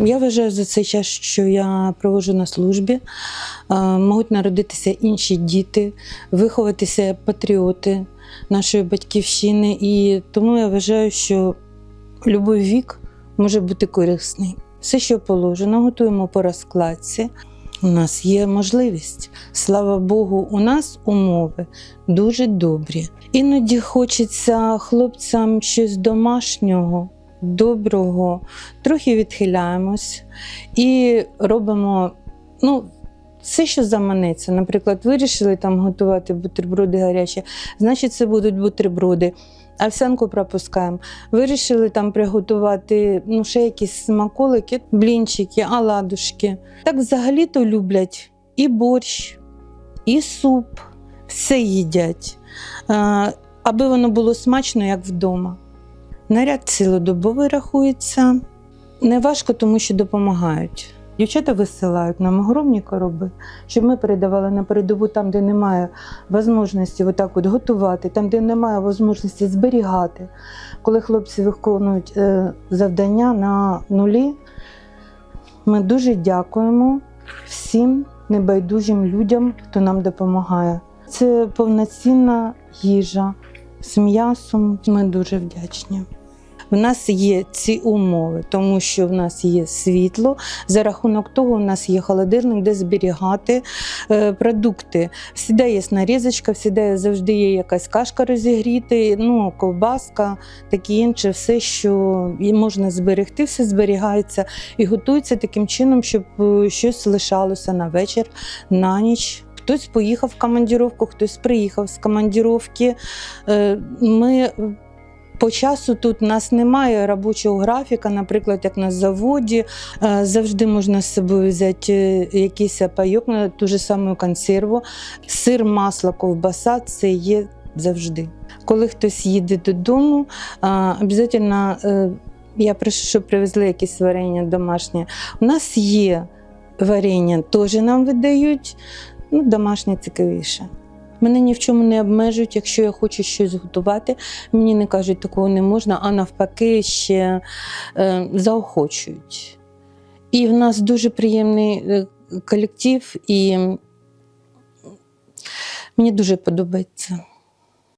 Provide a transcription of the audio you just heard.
Я вважаю за цей час, що я проводжу на службі, е, можуть народитися інші діти, виховатися патріоти нашої батьківщини. І тому я вважаю, що будь-який вік може бути корисний. Все, що положено, готуємо по розкладці. У нас є можливість. Слава Богу, у нас умови дуже добрі. Іноді хочеться хлопцям щось домашнього, доброго, трохи відхиляємось і робимо ну, все, що заманеться. Наприклад, вирішили там готувати бутерброди гарячі, значить, це будуть бутерброди. Овсянку пропускаємо. Вирішили там приготувати ну, ще якісь смаколики, блінчики, оладушки. Так взагалі-то люблять і борщ, і суп, все їдять, аби воно було смачно, як вдома. Наряд цілодобовий рахується. Не важко, тому що допомагають. Дівчата висилають нам огромні короби, щоб ми передавали на передову там, де немає можливості отак от готувати, там, де немає можливості зберігати. Коли хлопці виконують е, завдання на нулі, ми дуже дякуємо всім небайдужим людям, хто нам допомагає. Це повноцінна їжа з м'ясом. Ми дуже вдячні. В нас є ці умови, тому що в нас є світло. За рахунок того, у нас є холодильник, де зберігати е, продукти. Всіда є нарізочка, всіда завжди є якась кашка розігріти, ну, ковбаска, таке інше, все, що можна зберегти, все зберігається і готується таким чином, щоб е, щось лишалося на вечір, на ніч. Хтось поїхав в командіровку, хтось приїхав з командіровки. Е, Ми по часу тут у нас немає робочого графіка, наприклад, як на заводі. Е, Завжди можна з собою взяти е, якийсь пайок на ту ж саму консерву. Сир, масло, ковбаса це є завжди. Коли хтось їде додому, обов'язково я прошу, щоб привезли якісь варення домашнє. У нас є варення, теж нам видають. Ну, домашнє цікавіше. Мене ні в чому не обмежують, якщо я хочу щось готувати. Мені не кажуть, такого не можна, а навпаки, ще е, заохочують. І в нас дуже приємний е, колектив, і мені дуже подобається.